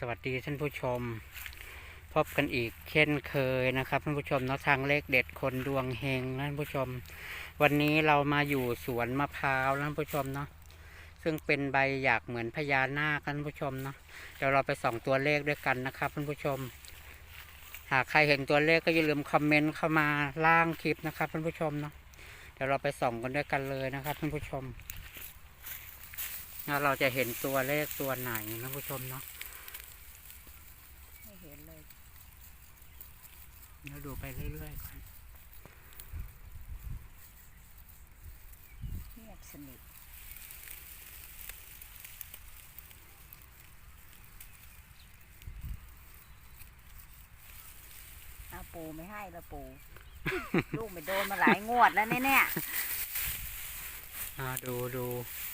สวัสดีท่านผู้ชม พบกันอีกเช่นเคยนะครับท่านผู้ชมเนาะทางเลขเด็ดคนดวงเฮงท่านผู้ชม วันนี้เรามาอยู่สวนมะพร้าวท่านผู้ชมเนาะซึ่งเป็นใบหยากเหมือนพญานาคท่านผู้ชมเนาะเดี๋ยวเราไปส่องตัวเลขด้วยกันนะครับท่านผู้ชม หากใครเห็นตัวเลขก็อย่าลืมคอมเมนต์เข้ามาล่างคลิปนะครับท่านผู้ชมเนาะเดี๋ยวเราไปส่องกันด้วยกันเลยนะครับท่านผู้ชมแล้วเราจะเห็นตัวเลขตัวไหนนะท่านผู้ชมเนาะ เห็นเลยเราดูไปเรื่อยๆก่อนเงียบสนิทเอาปูไม่ให้ละปู ลูกไปโดนมาหลายงวดแล้วเนี่ยเนี่ยอ่าดูดู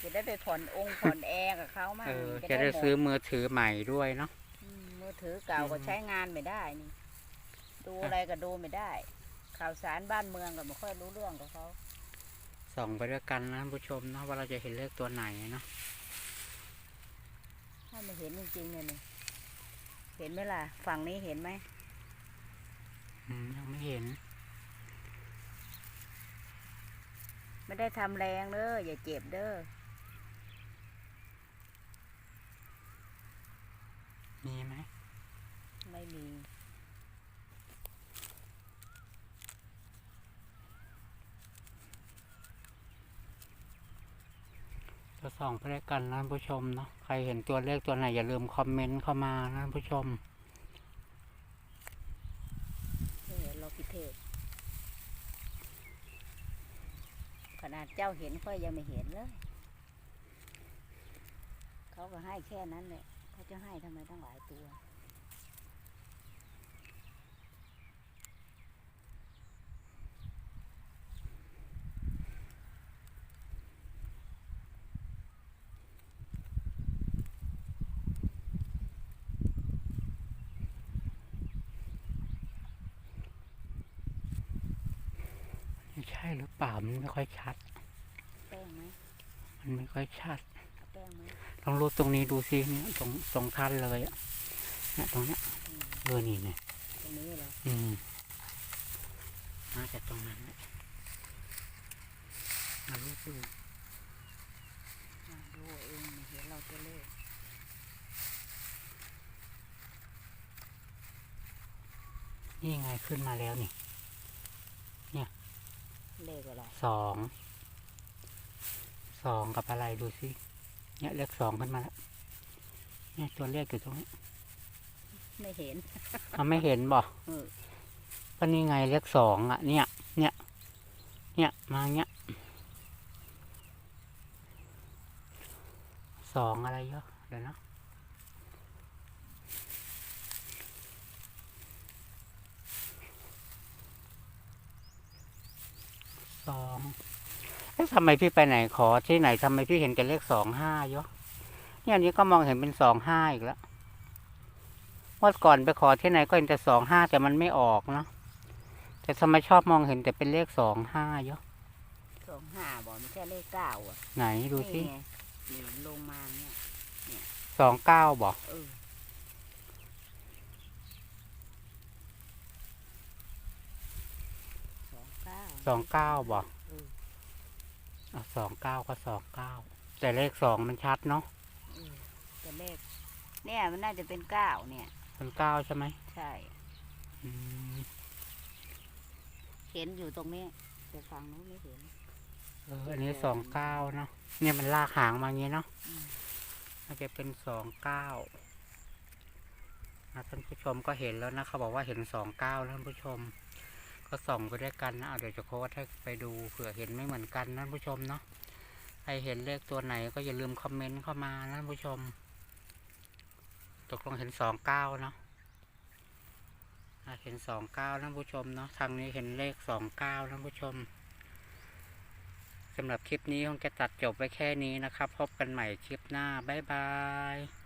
จะได้ไปผ่อนองค์ผ่อนแอร์กับเขามากเออจะได้ซื้อมือถือใหม่ด้วยเนาะมื อถือเก่าก็อืมใช้งานไม่ได้นี่ ดูอะไรก็ดูไม่ได้ ข่าวสารบ้านเมืองก็ไม่ค่อยรู้เรื่องกับเขาส่องไปด้วยกันนะท่านผู้ชมเนาะว่าเราจะเห็นเลขตัวไหนเนาะถ้าไม่เห็นจริงๆเนี่ยนี่เห็นไหมล่ะ ฝั่งนี้เห็นไหมอืมยังไม่เห็น ไม่ได้ทำแรงเด้ออย่าเจ็บเด้อมีไหม ไม่มีจะส่องไปด้วยกันนะท่านผู้ชมเนาะใครเห็นตัวเลขตัวไหน อย่าลืมคอมเมนต์เข้ามานะท่านผู้ชมไม่เห็นเราพิเทศขนาดเจ้าเห็นค่อยยังไม่เห็นเลย เขาก็ให้แค่นั้นแหละ เขาจะให้ทำไมตั้งหลายตัว ใช่หรือเปล่ามันไม่ค่อยชัด แป้งไหมมันไม่ค่อยชัด เอาแป้งไหมลองรูดตรงนี้ดูซิเนี่ยตรงตรงท่านเลยอะเนี่ยตรงเนี้ยอืมเออนี่เนี่ยตรงนี้เหรออืมน่าจะตรงนั้นแหละมารูดดูอะดูเองไม่เห็นเราตัวเลขนี่ไงขึ้นมาแล้วนี่ เลขอะไรสองสองกับอะไรดูสิเนี่ยเลขสองขึ้นมาแล้วเนี่ยตัวเลขอยู่ตรงนี้ไม่เห็นมันไม่เห็นบ่เออก็นี่ไงเลขสองอะ เนี่ย เนี่ย เนี่ยมาเนี้ยสองอะไรเยอะเดี๋ยวนะสอง เอ๊ะทำไมพี่ไปไหนขอที่ไหนทำไมพี่เห็นแต่เลขสองห้าเยอะเนี่ยอันนี้ก็มองเห็นเป็นสองห้าอีกแล้วเมื่อก่อนไปขอที่ไหนก็เห็นแต่สองห้าแต่มันไม่ออกเนาะแต่ทำไมชอบมองเห็นแต่เป็นเลขสองห้าเยอะสองห้าบอกไม่ใช่เลขเก้าอะไหนดูสินี่ไงนี่ลงมาเนี่ยสองเก้าบอกเออสองเก้าสองเก้าบอกเออ สองเก้าก็สองเก้าแต่เลขสองมันชัดเนาะเออแต่เลขเนี่ยมันน่าจะเป็นเก้าเนี่ย เป็นเก้าใช่ไหมใช่ อืมเห็นอยู่ตรงนี้แต่ฝั่งนู้นไม่เห็น เอออันนี้สองเก้าเนาะเนี่ยมันลากหางมาอย่างงี้เนาะอืม น่าจะเป็นสองเก้าท่านผู้ชมก็เห็นแล้วนะเขาบอกว่าเห็นสองเก้าท่านผู้ชม ก็ส่องไปด้วยกันนะเเดี๋ยวจะโค้ดให้ไปดูเผื่อเห็นไม่เหมือนกันนะผู้ชมเนาะใครเห็นเลขตัวไหนก็อย่าลืมคอมเมนต์เข้ามานะผู้ชม ตกลงเห็นสองเก้าเนาะเห็นสองเก้าท่านผู้ชมเนาะทางนี้เห็นเลขสองเก้าท่านผู้ชมสำหรับคลิปนี้คงจะตัดจบไว้แค่นี้นะครับ พบกันใหม่คลิปหน้า บ๊ายบาย